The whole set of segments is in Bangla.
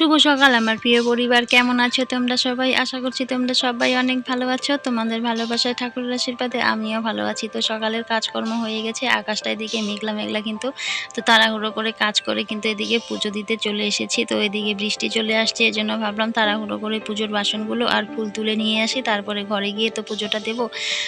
শুভ সকাল, আমার প্রিয় পরিবার, কেমন আছো তোমরা সবাই? আশা করছি তোমরা সবাই অনেক ভালো আছো। তোমাদের ভালোবাসায় ঠাকুরের আশীর্বাদে আমিও ভালো আছি। তো সকালের কাজকর্ম হয়ে গেছে, আকাশটা এদিকে মেঘলা মেঘলা কিন্তু, তো তাড়াহুড়ো করে কাজ করে কিন্তু এদিকে পুজো দিতে চলে এসেছি। তো এদিকে বৃষ্টি চলে আসছে, এজন্য ভাবলাম তাড়াহুড়ো করে পুজোর বাসনগুলো আর ফুল তুলে নিয়ে আসি। তারপরে ঘরে গিয়ে তো পুজোটা দেবো।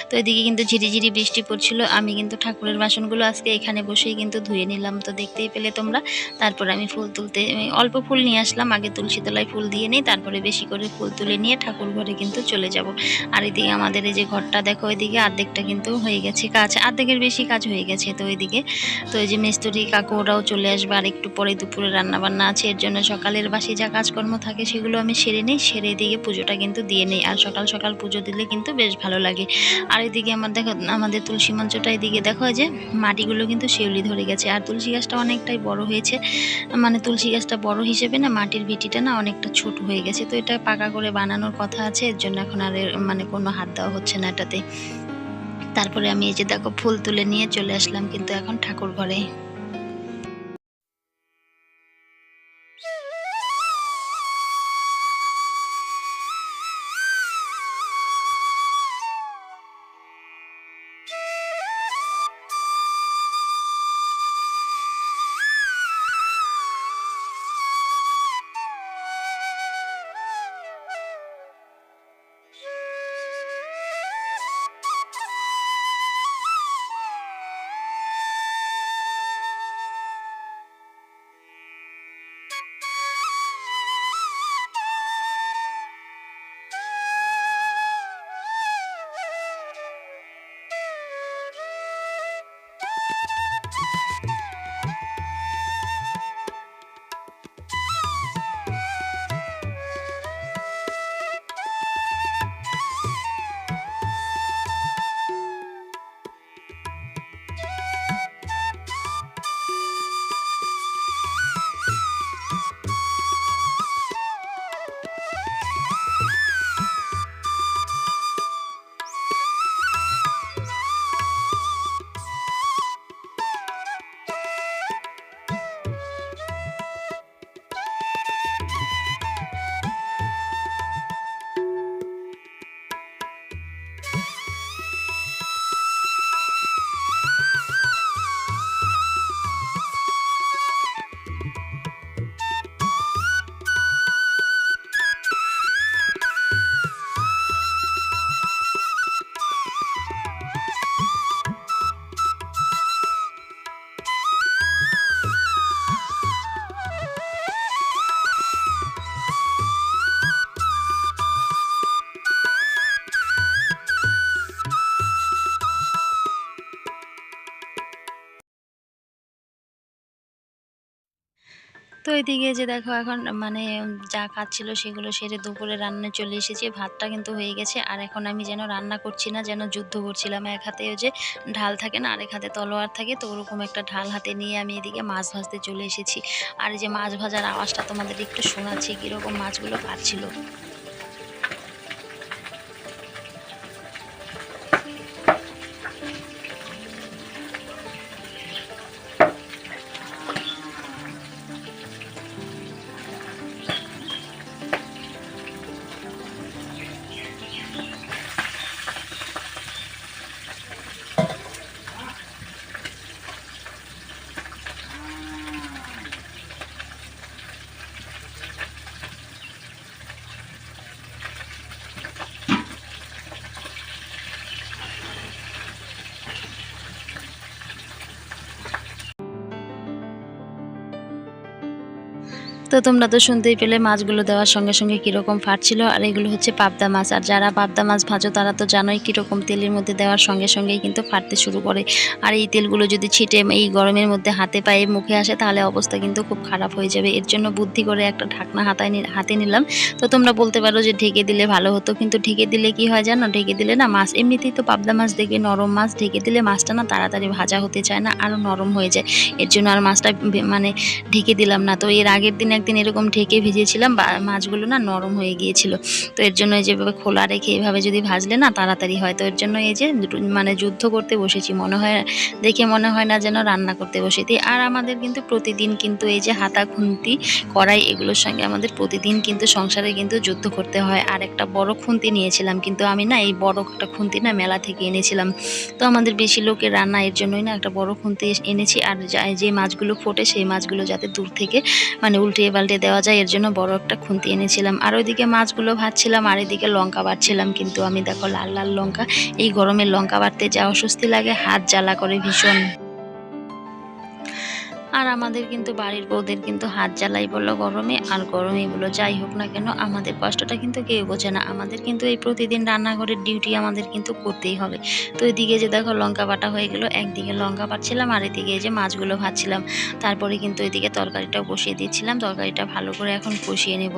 তো এদিকে কিন্তু ঝিরিঝিরি বৃষ্টি পড়ছিল, আমি কিন্তু ঠাকুরের বাসনগুলো আজকে এখানে বসেই কিন্তু ধুয়ে নিলাম। তো দেখতেই পেলে তোমরা, তারপরে আমি ফুল তুলতে অল্প ফুল নিয়ে আসলাম আগে তুলসী তলায় ফুল দিয়ে নিই, তারপরে বেশি করে ফুল তুলে নিয়ে ঠাকুর ঘরে কিন্তু চলে যাব। আর এদিকে আমাদের এই যে ঘরটা দেখো এদিকে অর্ধেকটা কিন্তু হয়ে গেছে কাজ অর্ধেকের বেশি কাজ হয়ে গেছে তো এদিকে তো এই যে মিস্ত্রি কাকু ওরাও চলে আসবে, আর একটু পরে দুপুরে রান্না বান্না আছে, এর জন্য সকালের বাসি যা কাজকর্ম থাকে সেগুলো আমি সেরে নিই, সেরে এদিকে পুজোটা কিন্তু দিয়ে নিই। আর সকাল সকাল পুজো দিলে কিন্তু বেশ ভালো লাগে। আর এদিকে আমার দেখো, আমাদের তুলসী মঞ্চটা এদিকে দেখো যে মাটিগুলো কিন্তু শিউলি ধরে গেছে। আর তুলসী গাছটা অনেকটাই বড় হয়েছে মানে তুলসী গাছটা বড় হিসেবে না মাটির ভিটিটা না অনেকটা ছোট হয়ে গেছে। তো এটা পাকা করে বানানোর কথা আছে, এর জন্য এখন আর মানে কোনো হাত দেওয়া হচ্ছে না এটাতে। তারপরে আমি এই যে দেখো ফুল তুলে নিয়ে চলে আসলাম কিন্তু এখন ঠাকুর ঘরে। তো এদিকে যে দেখো এখন মানে যা কাজ ছিল সেগুলো সেরে দুপুরে রান্না চলে এসেছে, ভাতটা কিন্তু হয়ে গেছে। আর এখন আমি যেন রান্না করছি না, যেন যুদ্ধ করছিলাম। এক হাতে যে ঢাল থাকে না, আরেক হাতে তলোয়ার থাকে, তো ওরকম একটা ঢাল হাতে নিয়ে আমি এদিকে মাছ ভাজতে চলে এসেছি। আর যে মাছ ভাজার আওয়াজটা তোমাদের একটু শোনাচ্ছি, কীরকম মাছগুলো পাচ্ছিল তো তোমরা তো শুনতেই পেলে মাছগুলো দেওয়ার সঙ্গে সঙ্গে কীরকম ফাটছিল, আর এগুলো হচ্ছে পাবদা মাছ। আর যারা পাবদা মাছ ভাজো, তারা তো জানোই কীরকম তেলের মধ্যে দেওয়ার সঙ্গে সঙ্গেই কিন্তু ফাটতে শুরু করে। আর এই তেলগুলো যদি ছিটে এই গরমের মধ্যে হাতে পায়ে মুখে আসে, তাহলে অবস্থা কিন্তু খুব খারাপ হয়ে যাবে। এর জন্য বুদ্ধি করে একটা ঢাকনা হাতায় হাতে নিলাম। তো তোমরা বলতে পারো যে ঢেকে দিলে ভালো হতো, কিন্তু ঢেকে দিলে কি হয় জানো? ঢেকে দিলে না মাছ এমনিতেই তো পাবদা মাছ দেখে নরম মাছ, ঢেকে দিলে মাছটা না তাড়াতাড়ি ভাজা হতে চায় না আরও নরম হয়ে যায়। এর জন্য আর মাছটা মানে ঢেকে দিলাম না। তো এর আগের দিন একদিন এরকম ঢেকে ভিজিয়েছিলাম মাছগুলো না নরম হয়ে গিয়েছিল। তো এর জন্য এই যেভাবে খোলা রেখে এভাবে যদি ভাজলে না তাড়াতাড়ি হয়। তো এর জন্য এই যে মানে যুদ্ধ করতে বসেছি। মনে হয়, দেখে মনে হয় না যেন রান্না করতে বসেছি। আর আমাদের কিন্তু প্রতিদিন কিন্তু এই যে হাতা খুন্তি, কড়াই এগুলোর সঙ্গে আমাদের প্রতিদিন কিন্তু সংসারে কিন্তু যুদ্ধ করতে হয়। আর একটা বড় খুন্তি নিয়েছিলাম, কিন্তু আমি না এই বড় একটা খুন্তি না মেলা থেকে এনেছিলাম। তো আমাদের বেশি লোকের রান্না এর জন্যই না একটা বড় খুন্তি এনেছি। আর যে মাছগুলো ফোটে সেই মাছগুলো যাতে দূর থেকে মানে উল্টে পাল্টে দেওয়া যায়, এর জন্য বড় একটা খুন্তি এনেছিলাম। আর ওইদিকে মাছগুলো ভাজছিলাম, আর এদিকে লঙ্কা বাড়ছিলাম কিন্তু আমি দেখো লাল লাল লঙ্কা, এই গরমের লঙ্কা বাড়তে যা অস্বস্তি লাগে, হাত জ্বালা করে ভীষণ। আর আমাদের কিন্তু বাড়ির বউদের কিন্তু হাত জ্বালাই বলো গরমে আর গরমে বলো যাই হোক না কেন, আমাদের কষ্টটা কিন্তু কেউ বোঝে না। আমাদের কিন্তু এই প্রতিদিন রান্নাঘরের ডিউটি আমাদের কিন্তু করতেই হবে। তো এদিকে যে দেখো লঙ্কা বাটা হয়ে গেলো, একদিকে লঙ্কা বাটছিলাম আর এদিকে যে মাছগুলো ভাজছিলাম। তারপরে কিন্তু এদিকে তরকারিটাও বসিয়ে দিচ্ছিলাম, তরকারিটা ভালো করে এখন কষিয়ে নেব।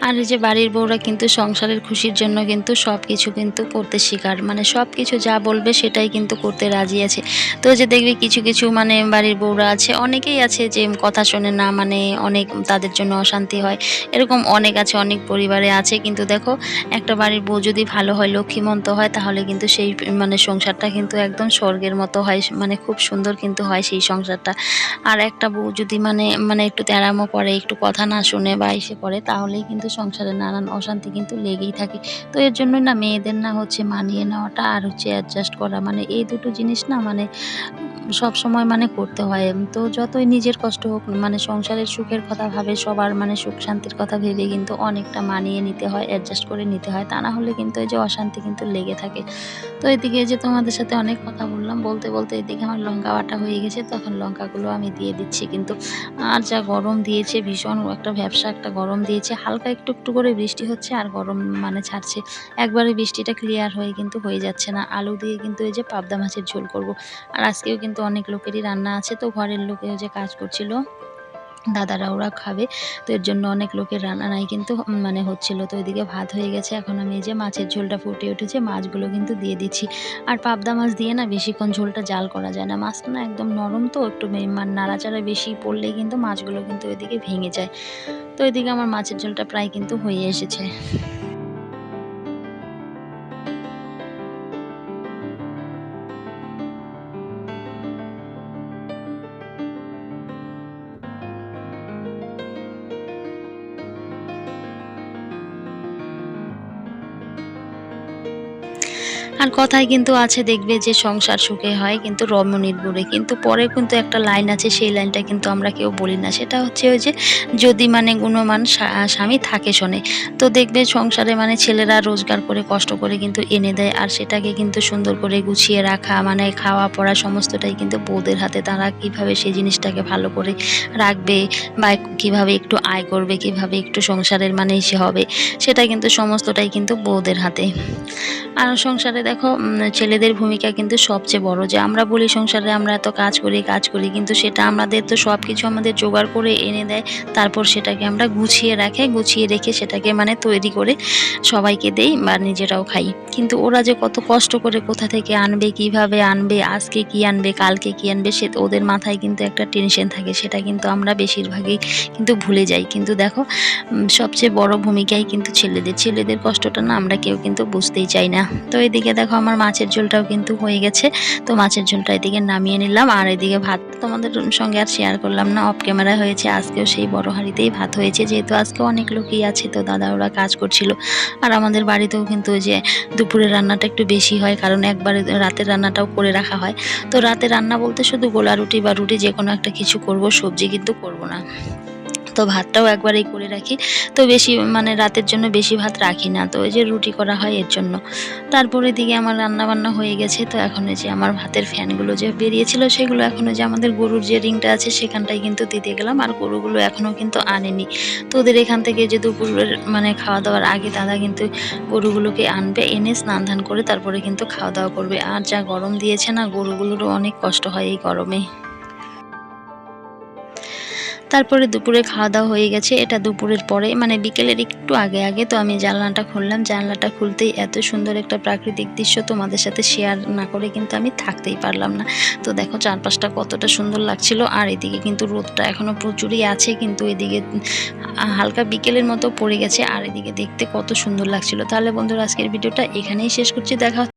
আর এই যে বাড়ির বউরা কিন্তু সংসারের খুশির জন্য কিন্তু সব কিছু কিন্তু করতে শিকার। মানে সব কিছু যা বলবে সেটাই কিন্তু করতে রাজি আছে। তো যে দেখবে কিছু কিছু মানে বাড়ির বউরা আছে, অনেকেই আছে যে কথা শোনে না মানে অনেক তাদের জন্য অশান্তি হয়। এরকম অনেক আছে, অনেক পরিবারে আছে। কিন্তু দেখো, একটা বাড়ির বউ যদি ভালো হয়, লক্ষ্মীমন্ত হয়, তাহলে কিন্তু সেই মানে সংসারটা কিন্তু একদম স্বর্গের মতো হয় মানে খুব সুন্দর কিন্তু হয় সেই সংসারটা। আর একটা বউ যদি মানে মানে একটু তেরামো করে, একটু কথা না শুনে বা এসে পড়ে, তাহলেই কিন্তু সংসারে নানান অশান্তি কিন্তু লেগেই থাকে। তো এর জন্য না মেয়েদের না হচ্ছে মানিয়ে নেওয়াটা আর হচ্ছে অ্যাডজাস্ট করা। মানে এই দুটো জিনিস না মানে সব সময় মানে করতে হয়। তো যতই নিজের কষ্ট হোক মানে সংসারের সুখের কথা ভাবে, সবার মানে সুখ শান্তির কথা ভেবে কিন্তু অনেকটা মানিয়ে নিতে হয় অ্যাডজাস্ট করে নিতে হয়। তা না হলে কিন্তু এই যে অশান্তি কিন্তু লেগে থাকে। তো এদিকে যে তোমাদের সাথে অনেক কথা বললাম, বলতে বলতে এদিকে আমার লঙ্কা বাটা হয়ে গেছে। তখন লঙ্কাগুলো আমি দিয়ে দিচ্ছি কিন্তু। আর যা গরম দিয়েছে, ভীষণ একটা ব্যবসা, একটা গরম দিয়েছে, হালকা একটু একটু করে বৃষ্টি হচ্ছে আর গরম মানে ছাড়ছে। একবারে বৃষ্টিটা ক্লিয়ার হয়ে কিন্তু হয়ে যাচ্ছে না। আলু দিয়ে কিন্তু এই যে পাবদা মাছের ঝোল করব। আর আজকেও কিন্তু অনেক লোকেরই রান্না আছে, তো ঘরের লোকেও যে কাজ করছিল দাদারা ওরা খাবে। তো এর জন্য অনেক লোকের রান্না নাই কিন্তু মানে হচ্ছিল। তো ওইদিকে ভাত হয়ে গেছে। এখন আমি যে মাছের ঝোলটা ফুটে উঠেছে, মাছগুলো কিন্তু দিয়ে দিচ্ছি। আর পাবদা মাছ দিয়ে না বেশিক্ষণ ঝোলটা জাল করা যায় না। মাছটা না একদম নরম তো, একটু মানে নাড়াচাড়া বেশি পড়লেই কিন্তু মাছগুলো কিন্তু ওইদিকে ভেঙে যায়। তো ওইদিকে আমার মাছের ঝোলটা প্রায় কিন্তু হয়ে এসেছে। আর কথায় কিন্তু আছে, দেখবে যে সংসার সুখে হয় কিন্তু রমণীর বুড়ে। কিন্তু পরে কিন্তু একটা লাইন আছে, সেই লাইনটা কিন্তু আমরা কেউ বলি না। সেটা হচ্ছে ওই যে, যদি মানে গুণমান স্বামী থাকে শোনে, তো দেখবে সংসারে মানে ছেলেরা রোজগার করে, কষ্ট করে কিন্তু এনে দেয়। আর সেটাকে কিন্তু সুন্দর করে গুছিয়ে রাখা মানে খাওয়া, পড়া সমস্তটাই কিন্তু বউদের হাতে তারা কীভাবে সেই জিনিসটাকে ভালো করে রাখবে বা কীভাবে একটু আয় করবে, কীভাবে একটু সংসারের মানে হবে, সেটা কিন্তু সমস্তটাই কিন্তু বউদের হাতে। আর সংসারে দেখো ছেলেদের ভূমিকা কিন্তু সবচেয়ে বড়। যে আমরা বলি সংসারে আমরা এত কাজ করি কাজ করি, কিন্তু সেটা আমাদের তো সব কিছু আমাদের জোগাড় করে এনে দেয়, তারপর সেটাকে আমরা গুছিয়ে রাখে, গুছিয়ে রেখে সেটাকে মানে তৈরি করে সবাইকে দেই বা নিজেরাও খাই। কিন্তু ওরা যে কত কষ্ট করে কোথা থেকে আনবে, কীভাবে আনবে, আজকে কি আনবে, কালকে কি আনবে, সে ওদের মাথায় কিন্তু একটা টেনশন থাকে, সেটা কিন্তু আমরা বেশিরভাগই কিন্তু ভুলে যাই। কিন্তু দেখো সবচেয়ে বড় ভূমিকাই কিন্তু ছেলেদের। ছেলেদের কষ্টটা না আমরা কেউ কিন্তু বুঝতেই চাই না। তো এদিকে দেখো আমার মাছের ঝোলটাও কিন্তু হয়ে গেছে। তো মাছের ঝোলটা এদিকে নামিয়ে নিলাম আর এদিকে ভাত তোমাদের সঙ্গে আর শেয়ার করলাম না অফ ক্যামেরা হয়েছে। আজকেও সেই বড় হাঁড়িতেই ভাত হয়েছে। যেহেতু আজকে অনেক লোকই আছে, তো দাদা ওরা কাজ করছিল। আর আমাদের বাড়িতেও কিন্তু ওই যে দুপুরের রান্নাটা একটু বেশি হয়, কারণ একবারে রাতের রান্নাটাও করে রাখা হয়। তো রাতে রান্না বলতে শুধু গোলা রুটি বা রুটি যে কোনো একটা কিছু করব, সবজি কিন্তু করব না। তো ভাতটাও একবারেই করে রাখি। তো বেশি মানে রাতের জন্য বেশি ভাত রাখি না। তো ওই যে রুটি করা হয় এর জন্য। তারপরে দিকে আমার রান্না বান্না হয়ে গেছে। তো এখন যে আমার ভাতের ফ্যানগুলো যে বেরিয়েছিল, সেগুলো এখনও যে আমাদের গরুর যে রিংটা আছে, সেখানটায় কিন্তু দিতে গেলাম। আর গরুগুলো এখনও কিন্তু আনেনি। তো ওদের এখান থেকে যে দুপুরের মানে খাওয়া দাওয়ার আগে দাদা কিন্তু গরুগুলোকে আনবে, এনে স্নান ধান করে তারপরে কিন্তু খাওয়া দাওয়া করবে। আর যা গরম দিয়েছে না, গরুগুলোরও অনেক কষ্ট হয় এই গরমে। তারপরে দুপুরে খাওয়া দাওয়া হয়ে গেছে। এটা দুপুরের পরে মানে বিকেলের একটু আগে আগে তো আমি জানলাটা খুললাম। জানলাটা খুলতেই এত সুন্দর একটা প্রাকৃতিক দৃশ্য তোমাদের সাথে শেয়ার না করে কিন্তু আমি থাকতেই পারলাম না। তো দেখো চারপাশটা কতটা সুন্দর লাগছিল। আর এদিকে কিন্তু রোদটা এখনও প্রচুরই আছে, কিন্তু এদিকে হালকা বিকেলের মতো পড়ে গেছে। আর এদিকে দেখতে কত সুন্দর লাগছিল। তাহলে বন্ধুরা, আজকের ভিডিওটা এখানেই শেষ করছি। দেখা